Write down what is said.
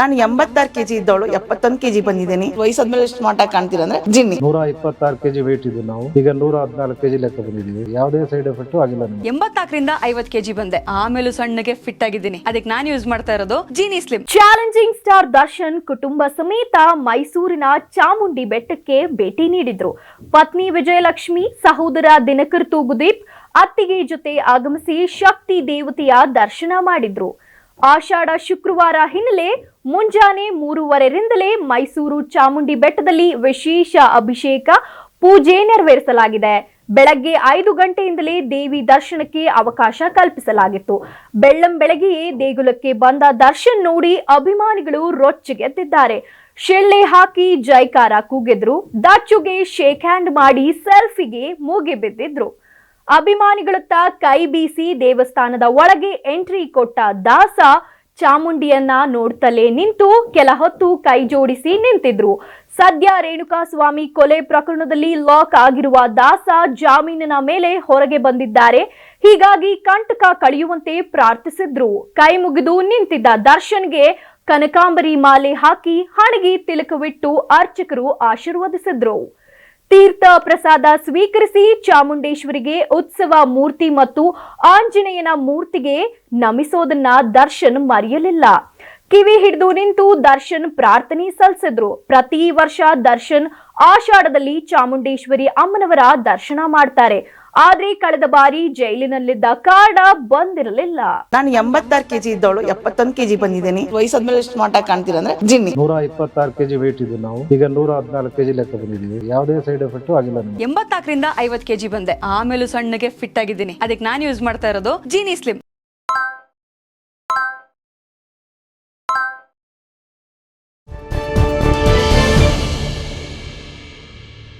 ನಾನು ಎಂಬತ್ತಾರು ಕೆಜಿ ಇದ್ದವಳು ಎಪ್ಪತ್ತೊಂದು ಕೆಜಿ ಬಂದಿದ್ದೀನಿ. ವಯಸ್ಸಾದ್ಮೇಲೆ ಎಷ್ಟು ಮಾಟ ಕಾಣ್ತೀರ ಅಂದ್ರೆ ಜಿನ್ನಿ. ನೂರ ಇಪ್ಪತ್ತಾರು ಕೆಜಿ ವೇಟ್ ಇದ್ದು ನಾವು. ಈಗ ನೂರ ಹದಿನಾಲ್ಕು ಕೆಜಿ ಲೆಕ್ಕ ಬಂದಿದ್ದೀವಿ. ಯಾವುದೇ ಸೈಡ್ ಎಫೆಕ್ಟ್ ಆಗಿಲ್ಲ ನಮಗೆ. ಎಂಬತ್ನಾಲ್ಕರಿಂದ ಐವತ್ ಕೆಜಿ ಬಂದೆ. ಆಮೇಲೂ ಸಣ್ಣಗೆ ಫಿಟ್ ಆಗಿದ್ದೀನಿ. ಅದಕ್ಕೆ ನಾನು ಯೂಸ್ ಮಾಡ್ತಾ ಇರೋದು Jeeni slim challenging star Darshan ಕುಟುಂಬ ಸಮೇತ ಮೈಸೂರಿನ ಚಾಮುಂಡಿ ಬೆಟ್ಟಕ್ಕೆ ಭೇಟಿ ನೀಡಿದ್ರು. ಪತ್ನಿ ವಿಜಯಲಕ್ಷ್ಮಿ ಸಹೋದರ ದಿನಕರ್ ತೂಗುದೀಪ್ ಅತ್ತಿಗೆ ಜೊತೆ ಆಗಮಿಸಿ ಶಕ್ತಿ ದೇವತೆಯ ದರ್ಶನ ಮಾಡಿದ್ರು. ಆಷಾಢ ಶುಕ್ರವಾರ ಹಿನ್ನೆಲೆ ಮುಂಜಾನೆ ಮೂರುವರೆರಿಂದಲೇ ಮೈಸೂರು ಚಾಮುಂಡಿ ಬೆಟ್ಟದಲ್ಲಿ ವಿಶೇಷ ಅಭಿಷೇಕ ಪೂಜೆ ನೆರವೇರಿಸಲಾಗಿದೆ. ಬೆಳಗ್ಗೆ ಐದು ಗಂಟೆಯಿಂದಲೇ ದೇವಿ ದರ್ಶನಕ್ಕೆ ಅವಕಾಶ ಕಲ್ಪಿಸಲಾಗಿತ್ತು. ಬೆಳ್ಳಂ ಬೆಳಗ್ಗೆಯೇ ದೇಗುಲಕ್ಕೆ ಬಂದ ದರ್ಶನ್ ನೋಡಿ ಅಭಿಮಾನಿಗಳು ರೊಚ್ಚಿಗೆದ್ದಿದ್ದಾರೆ ಶಿಳ್ಳೆ ಹಾಕಿ ಜೈಕಾರ ಕೂಗಿದ್ರು. ದಚ್ಚುಗೆ ಶೇಕ್ ಹ್ಯಾಂಡ್ ಮಾಡಿ ಸೆಲ್ಫಿಗೆ ಮುಗಿಬಿದ್ದಿದ್ರು. ಅಭಿಮಾನಿಗಳತ್ತ ಕೈ ಬೀಸಿ ದೇವಸ್ಥಾನದ ಒಳಗೆ ಎಂಟ್ರಿ ಕೊಟ್ಟ ದಾಸ ಚಾಮುಂಡಿಯನ್ನ ನೋಡ್ತಲೇ ನಿಂತು ಕೆಲ ಹೊತ್ತು ಕೈ ಜೋಡಿಸಿ ನಿಂತಿದ್ರು. ಸದ್ಯ ರೇಣುಕಾಸ್ವಾಮಿ ಕೊಲೆ ಪ್ರಕರಣದಲ್ಲಿ ಲಾಕ್ ಆಗಿರುವ ದಾಸ ಜಾಮೀನಿನ ಮೇಲೆ ಹೊರಗೆ ಬಂದಿದ್ದಾರೆ. ಹೀಗಾಗಿ ಕಂಟಕ ಕಳೆಯುವಂತೆ ಪ್ರಾರ್ಥಿಸಿದ್ರು. ಕೈ ಮುಗಿದು ನಿಂತಿದ್ದ ದರ್ಶನ್ಗೆ ಕನಕಾಂಬರಿ ಮಾಲೆ ಹಾಕಿ ಹಣಗಿ ತಿಲಕವಿಟ್ಟು ಅರ್ಚಕರು ಆಶೀರ್ವದಿಸಿದ್ರು. ತೀರ್ಥ ಪ್ರಸಾದ ಸ್ವೀಕರಿಸಿ ಚಾಮುಂಡೇಶ್ವರಿಗೆ ಉತ್ಸವ ಮೂರ್ತಿ ಮತ್ತು ಆಂಜನೇಯನ ಮೂರ್ತಿಗೆ ನಮಿಸೋದನ್ನ ದರ್ಶನ್ ಮರೆಯಲಿಲ್ಲ. ಕಿವಿ ಹಿಡಿದು ನಿಂತು ದರ್ಶನ್ ಪ್ರಾರ್ಥನೆ ಸಲ್ಲಿಸಿದ್ರು. ಪ್ರತಿ ವರ್ಷ ದರ್ಶನ್ ಆಷಾಢದಲ್ಲಿ ಚಾಮುಂಡೇಶ್ವರಿ ಅಮ್ಮನವರ ದರ್ಶನ ಮಾಡ್ತಾರೆ. ಆದ್ರೆ ಕಳೆದ ಬಾರಿ ಜೈಲಿನಲ್ಲಿದ್ದ ಕಾರಣ ಬಂದಿರಲಿಲ್ಲ. ನಾನು ಎಂಬತ್ತಾರು ಕೆಜಿ ಇದ್ದವಳು ಎಪ್ಪತ್ತೊಂದು ಕೆಜಿ ಬಂದಿದ್ದೀನಿ. ವಯಸ್ಸಾದ್ಮೇಲೆ ಎಷ್ಟು ಮಾಟ ಕಾಣ್ತೀರ ಅಂದ್ರೆ ಜಿನ್ನಿ. ನೂರ ಇಪ್ಪತ್ತಾರು ಕೆಜಿ ವೇಟ್ ಇದ್ದು ನಾವು. ಈಗ ನೂರ ಹದಿನಾಲ್ಕು ಕೆಜಿ ಲೆಕ್ಕ ಬಂದಿದ್ದೀವಿ. ಯಾವುದೇ ಸೈಡ್ ಎಫೆಕ್ಟ್ ಆಗಿಲ್ಲ ಎಂಬತ್ನಾಲ್ಕರಿಂದ ಐವತ್ ಕೆಜಿ ಬಂದೆ. ಆಮೇಲೆ ಸಣ್ಣಗೆ ಫಿಟ್ ಆಗಿದ್ದೀನಿ. ಅದಕ್ಕೆ ನಾನು ಯೂಸ್ ಮಾಡ್ತಾ ಇರೋದು ಜೀನಿ ಸ್ಲಿಮ್